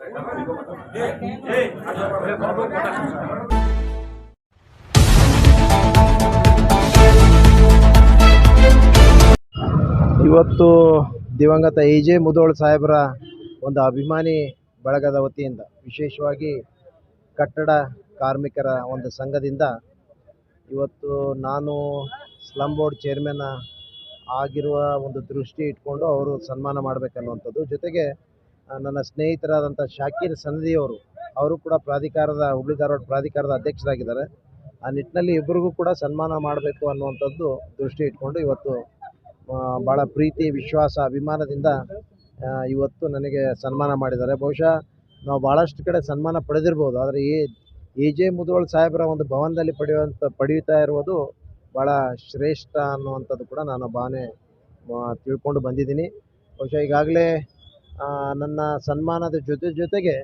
ಇವತ್ತು ದಿವಂಗತ A J Mudhol ಸಾಹೇಬರ ಒಂದು ಅಭಿಮಾನಿ ಬಳಗದ ವತಿಯಿಂದ, ವಿಶೇಷವಾಗಿ ಕಟ್ಟಡ ಕಾರ್ಮಿಕರ ಒಂದು ಸಂಘದಿಂದ ಇವತ್ತು ನಾನು ಸ್ಲಮ್ ಬೋರ್ಡ್ ಚೇರ್ಮನ್ ಆಗಿರುವ ಒಂದು ದೃಷ್ಟಿ ಇಟ್ಕೊಂಡು ಅವರು ಸನ್ಮಾನ ಮಾಡಬೇಕನ್ನುವಂಥದ್ದು. ಜೊತೆಗೆ ನನ್ನ ಸ್ನೇಹಿತರಾದಂಥ ಶಾಕೀರ್ ಸನದಿಯವರು, ಅವರು ಕೂಡ ಪ್ರಾಧಿಕಾರದ ಹುಬ್ಳಿ ಧಾರವಾಡ ಪ್ರಾಧಿಕಾರದ ಅಧ್ಯಕ್ಷರಾಗಿದ್ದಾರೆ. ಆ ನಿಟ್ಟಿನಲ್ಲಿ ಇಬ್ಬರಿಗೂ ಕೂಡ ಸನ್ಮಾನ ಮಾಡಬೇಕು ಅನ್ನುವಂಥದ್ದು ದೃಷ್ಟಿ ಇಟ್ಕೊಂಡು ಇವತ್ತು ಭಾಳ ಪ್ರೀತಿ, ವಿಶ್ವಾಸ, ಅಭಿಮಾನದಿಂದ ಇವತ್ತು ನನಗೆ ಸನ್ಮಾನ ಮಾಡಿದ್ದಾರೆ. ಬಹುಶಃ ನಾವು ಭಾಳಷ್ಟು ಕಡೆ ಸನ್ಮಾನ ಪಡೆದಿರ್ಬೋದು, ಆದರೆ ಈ ಎ ಜೆ ಮುದುವಳ್ ಸಾಹೇಬರ ಒಂದು ಭವನದಲ್ಲಿ ಪಡೆಯುವಂಥ, ಪಡೆಯುತ್ತಾ ಇರುವುದು ಭಾಳ ಶ್ರೇಷ್ಠ ಅನ್ನುವಂಥದ್ದು ಕೂಡ ನಾನು ಭಾವನೆ ತಿಳ್ಕೊಂಡು ಬಂದಿದ್ದೀನಿ. ಬಹುಶಃ ಈಗಾಗಲೇ ನನ್ನ ಸನ್ಮಾನದ ಜೊತೆ ಜೊತೆಗೆ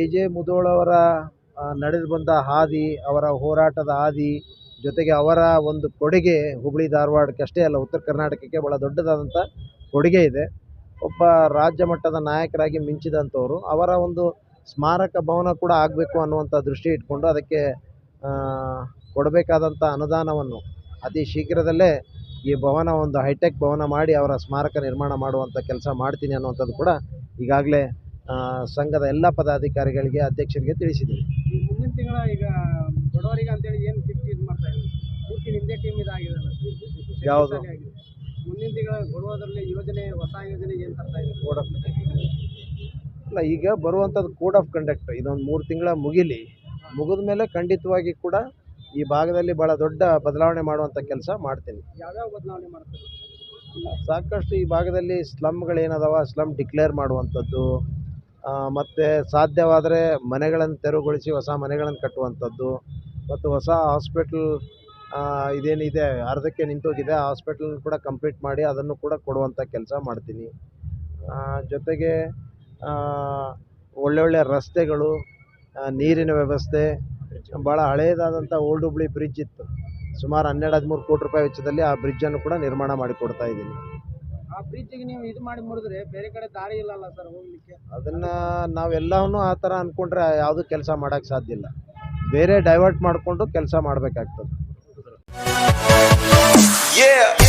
ಎ ಜೆ ಮುದೋಳವರ ನಡೆದು ಬಂದ ಹಾದಿ, ಅವರ ಹೋರಾಟದ ಹಾದಿ, ಜೊತೆಗೆ ಅವರ ಒಂದು ಕೊಡುಗೆ ಹುಬ್ಬಳ್ಳಿ ಧಾರವಾಡಕ್ಕೆ ಅಷ್ಟೇ ಅಲ್ಲ, ಉತ್ತರ ಕರ್ನಾಟಕಕ್ಕೆ ಭಾಳ ದೊಡ್ಡದಾದಂಥ ಕೊಡುಗೆ ಇದೆ. ಒಬ್ಬ ರಾಜ್ಯ ಮಟ್ಟದ ನಾಯಕರಾಗಿ ಮಿಂಚಿದಂಥವರು. ಅವರ ಒಂದು ಸ್ಮಾರಕ ಭವನ ಕೂಡ ಆಗಬೇಕು ಅನ್ನುವಂಥ ದೃಷ್ಟಿ ಇಟ್ಕೊಂಡು ಅದಕ್ಕೆ ಕೊಡಬೇಕಾದಂಥ ಅನುದಾನವನ್ನು ಅತಿ ಶೀಘ್ರದಲ್ಲೇ ಈ ಭವನ ಒಂದು ಹೈಟೆಕ್ ಭವನ ಮಾಡಿ ಅವರ ಸ್ಮಾರಕ ನಿರ್ಮಾಣ ಮಾಡುವಂಥ ಕೆಲಸ ಮಾಡ್ತೀನಿ ಅನ್ನುವಂಥದ್ದು ಕೂಡ ಈಗಾಗಲೇ ಸಂಘದ ಎಲ್ಲ ಪದಾಧಿಕಾರಿಗಳಿಗೆ ಅಧ್ಯಕ್ಷರಿಗೆ ತಿಳಿಸಿದ್ದೀನಿ ಈ ಮುಂದಿನ ತಿಂಗಳ ಈಗ ಬಡವರಿಗೆ ಅಂತೇಳಿ ಏನು ಗಿಫ್ಟ್ ಇದು ಮಾಡ್ತಾ ಇದ್ದೀವಿ ಪೂರ್ತಿ ನಿಮ್ಮದೇ ಟೀಮ್ ಇದಾಗಿದೆಲ್ಲ ಯಾವುದು? ಮುಂದಿನ ತಿಂಗಳ ಬಡವರಲ್ಲಿ ಯೋಜನೆ ಹೊಸ ಯೋಜನೆ ಏನು ತರ್ತಾ ಇದೆ ಕೋಡ್ ಆಫ್ ಅಲ್ಲ ಈಗ ಬರುವಂಥದ್ದು ಕೋಡ್ ಆಫ್ ಕಂಡಕ್ಟ್ ಇದೊಂದು ಮೂರು ತಿಂಗಳ ಮುಗಿಲಿ. ಮುಗಿದ ಮೇಲೆ ಖಂಡಿತವಾಗಿ ಕೂಡ ಈ ಭಾಗದಲ್ಲಿ ಭಾಳ ದೊಡ್ಡ ಬದಲಾವಣೆ ಮಾಡುವಂಥ ಕೆಲಸ ಮಾಡ್ತೀನಿ. ಯಾವ್ಯಾವ ಬದಲಾವಣೆ ಮಾಡ್ತಾರೆ? ಸಾಕಷ್ಟು ಈ ಭಾಗದಲ್ಲಿ ಸ್ಲಮ್ಗಳೇನದಾವ ಸ್ಲಮ್ ಡಿಕ್ಲೇರ್ ಮಾಡುವಂಥದ್ದು ಮತ್ತು ಸಾಧ್ಯವಾದರೆ ಮನೆಗಳನ್ನು ತೆರವುಗೊಳಿಸಿ ಹೊಸ ಮನೆಗಳನ್ನು ಕಟ್ಟುವಂಥದ್ದು ಮತ್ತು ಹೊಸ ಹಾಸ್ಪಿಟ್ಲ್ ಇದೇನಿದೆ ಅರ್ಧಕ್ಕೆ ನಿಂತೋಗಿದೆ ಆ ಹಾಸ್ಪಿಟಲ್ ಕೂಡ ಕಂಪ್ಲೀಟ್ ಮಾಡಿ ಅದನ್ನು ಕೂಡ ಕೊಡುವಂಥ ಕೆಲಸ ಮಾಡ್ತೀನಿ. ಜೊತೆಗೆ ಒಳ್ಳೊಳ್ಳೆ ರಸ್ತೆಗಳು ನೀರಿನ ವ್ಯವಸ್ಥೆ ಭಾಳ ಹಳೆಯದಾದಂಥ ಓಲ್ಡ್ ಹುಬ್ಳಿ ಬ್ರಿಡ್ಜ್ ಇತ್ತು. ಸುಮಾರು ಹನ್ನೆರಡು ಹದಿಮೂರು ಕೋಟಿ ರೂಪಾಯಿ ವೆಚ್ಚದಲ್ಲಿ ಆ ಬ್ರಿಡ್ಜನ್ನು ಕೂಡ ನಿರ್ಮಾಣ ಮಾಡಿಕೊಡ್ತಾ ಇದ್ದೀನಿ. ಆ ಬ್ರಿಡ್ಜಿಗೆ ನೀವು ಇದು ಮಾಡಿ ಮುರಿದ್ರೆ ಬೇರೆ ಕಡೆ ದಾರಿ ಇಲ್ಲಲ್ಲ ಸರ್ ಹೋಗ್ಲಿಕ್ಕೆ? ಅದನ್ನು ನಾವೆಲ್ಲವನ್ನು ಆ ಥರ ಅಂದ್ಕೊಂಡ್ರೆ ಯಾವುದೂ ಕೆಲಸ ಮಾಡೋಕ್ಕೆ ಸಾಧ್ಯ ಇಲ್ಲ. ಬೇರೆ ಡೈವರ್ಟ್ ಮಾಡಿಕೊಂಡು ಕೆಲಸ ಮಾಡಬೇಕಾಗ್ತದೆ. Yeah.